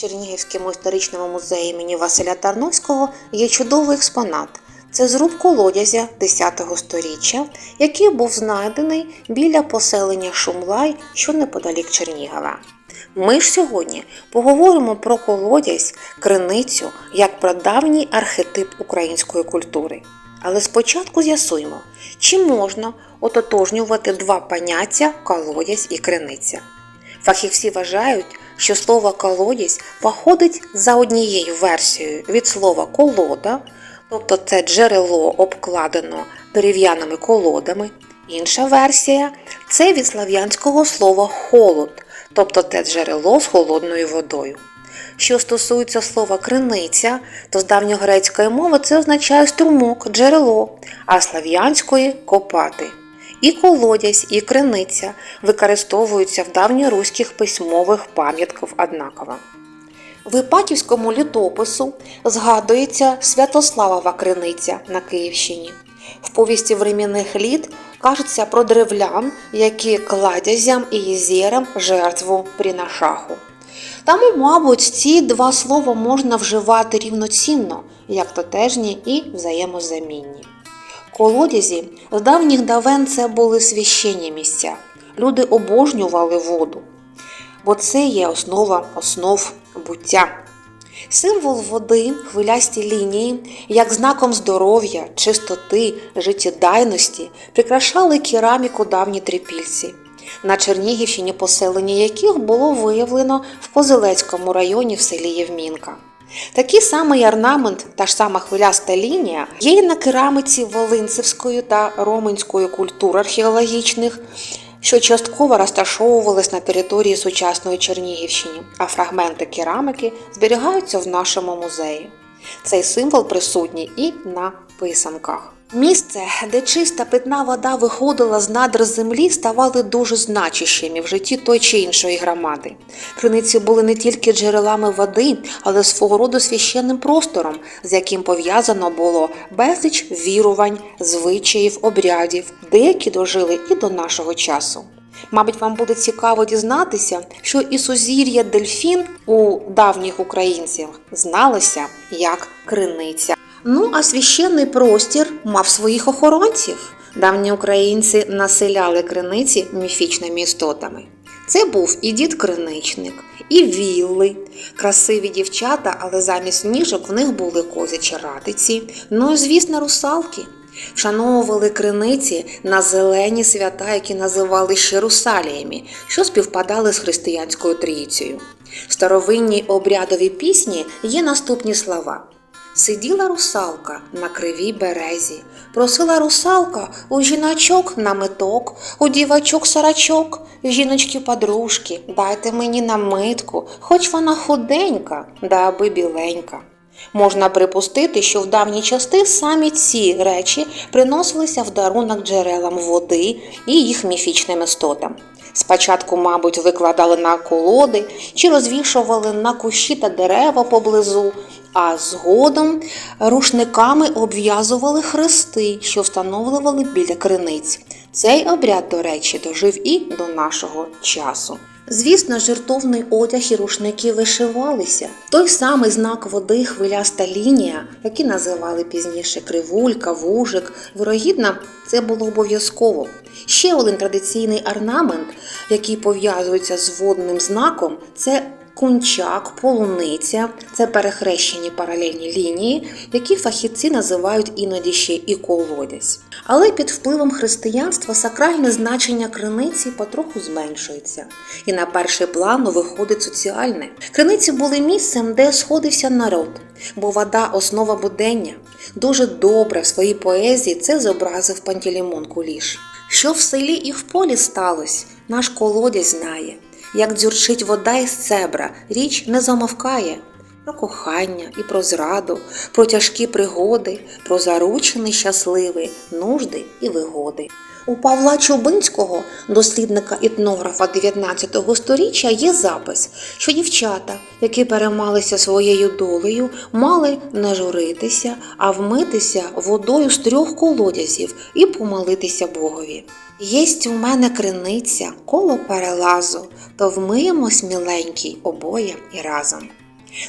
Чернігівському історичному музеї імені Василя Тарновського є чудовий експонат. Це зруб колодязя 10-го сторіччя, який був знайдений біля поселення Шумлай, що неподалік Чернігова. Ми ж сьогодні поговоримо про колодязь, криницю як про давній архетип української культури. Але спочатку з'ясуємо, чи можна ототожнювати два поняття колодязь і криниця. Фахівці вважають, що слово колодязь походить за однією версією від слова колода, тобто це джерело обкладено дерев'яними колодами. Інша версія це від слав'янського слова холод, тобто це джерело з холодною водою. Що стосується слова криниця, то з давньогрецької мови це означає струмок, джерело, а слав'янської копати. І колодязь, і криниця використовуються в давньоруських письмових пам'ятках однаково. В Іпатівському літопису згадується Святославова криниця на Київщині. В повісті временних літ кажеться про древлян, які кладязям і єзерам жертву принашаху. Тому, мабуть, ці два слова можна вживати рівноцінно, як тотежні і взаємозамінні. Колодязі з давніх давен це були священні місця. Люди обожнювали воду, бо це є основа основ буття. Символ води, хвилясті лінії, як знаком здоров'я, чистоти, життєдайності, прикрашали кераміку давні трипільці, на Чернігівщині поселення яких було виявлено в Козелецькому районі в селі Євмінка. Такий самий орнамент, та ж сама хвиляста лінія, є і на керамиці Волинцевської та Роменської культур археологічних, що частково розташовувались на території сучасної Чернігівщини, а фрагменти кераміки зберігаються в нашому музеї. Цей символ присутній і на писанках. Місце, де чиста питна вода виходила з надр землі, ставали дуже значущими в житті той чи іншої громади. Криниці були не тільки джерелами води, але свого роду священним простором, з яким пов'язано було безліч вірувань, звичаїв, обрядів, деякі дожили і до нашого часу. Мабуть, вам буде цікаво дізнатися, що і сузір'я дельфін у давніх українців зналося як криниця. Ну, а священний простір мав своїх охоронців. Давні українці населяли криниці міфічними істотами. Це був і дід криничник, і вілли, красиві дівчата, але замість ніжок в них були козячі ратиці, ну і, звісно, русалки. Вшановували криниці на зелені свята, які називали ще русаліями, що співпадали з християнською трійцею. В старовинній обрядовій пісні є наступні слова. Сиділа русалка на кривій березі, просила русалка у жіночок наметок, у дівачок сорочок, жіночки подружки, дайте мені намитку, хоч вона худенька, да аби біленька. Можна припустити, що в давні часи самі ці речі приносилися в дарунок джерелам води і їх міфічним істотам. Спочатку, мабуть, викладали на колоди чи розвішували на кущі та дерева поблизу, а згодом рушниками обв'язували хрести, що встановлювали біля криниць. Цей обряд, до речі, дожив і до нашого часу. Звісно, жертовний одяг і рушники вишивалися. Той самий знак води, хвиляста лінія, які називали пізніше кривулька, вужик. Вирогідно, це було обов'язково. Ще один традиційний орнамент, який пов'язується з водним знаком, це кунчак, полуниця, це перехрещені паралельні лінії, які фахівці називають іноді ще і колодязь. Але під впливом християнства сакральне значення криниці потроху зменшується, і на перший план виходить соціальне. Криниці були місцем, де сходився народ, бо вода основа будення. Дуже добре в своїй поезії це зобразив Пантелеймон Куліш. Що в селі і в полі сталося, наш колодязь знає. Як дзюрчить вода із цебра, річ не замовкає. Про кохання і про зраду, про тяжкі пригоди, про заручений щасливий, нужди і вигоди. У Павла Чубинського, дослідника етнографа 19 століття, є запис, що дівчата, які переймалися своєю долею, мали не журитися, а вмитися водою з трьох колодязів і помолитися Богові. Єсть у мене криниця, коло перелазу, то вмиємо сміленький обоє і разом.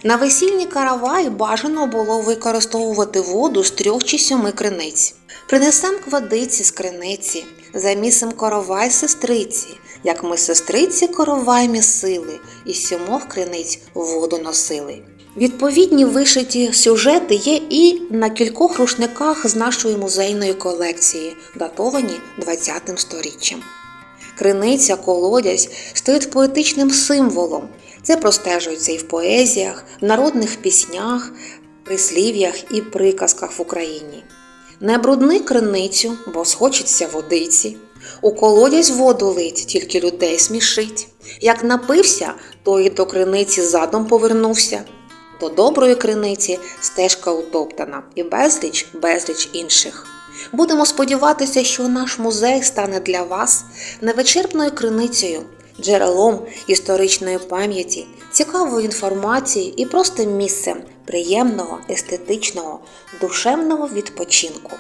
На весільні караваї бажано було використовувати воду з трьох чи сьоми криниць. Принесем квадиці з криниці, замісим коровай сестриці, як ми сестриці коровай місили, і сьомох криниць воду носили. Відповідні вишиті сюжети є і на кількох рушниках з нашої музейної колекції, датовані 20 сторіччям. Криниця, колодязь стають поетичним символом. Це простежується і в поезіях, в народних піснях, прислів'ях і приказках в Україні. Не брудни криницю, бо схочеться водиці. У колодязь воду лить, тільки людей смішить. Як напився, то і до криниці задом повернувся. До доброї криниці стежка утоптана і безліч, безліч інших. Будемо сподіватися, що наш музей стане для вас невичерпною криницею, джерелом історичної пам'яті, цікавої інформації і просто місцем приємного, естетичного, душевного відпочинку.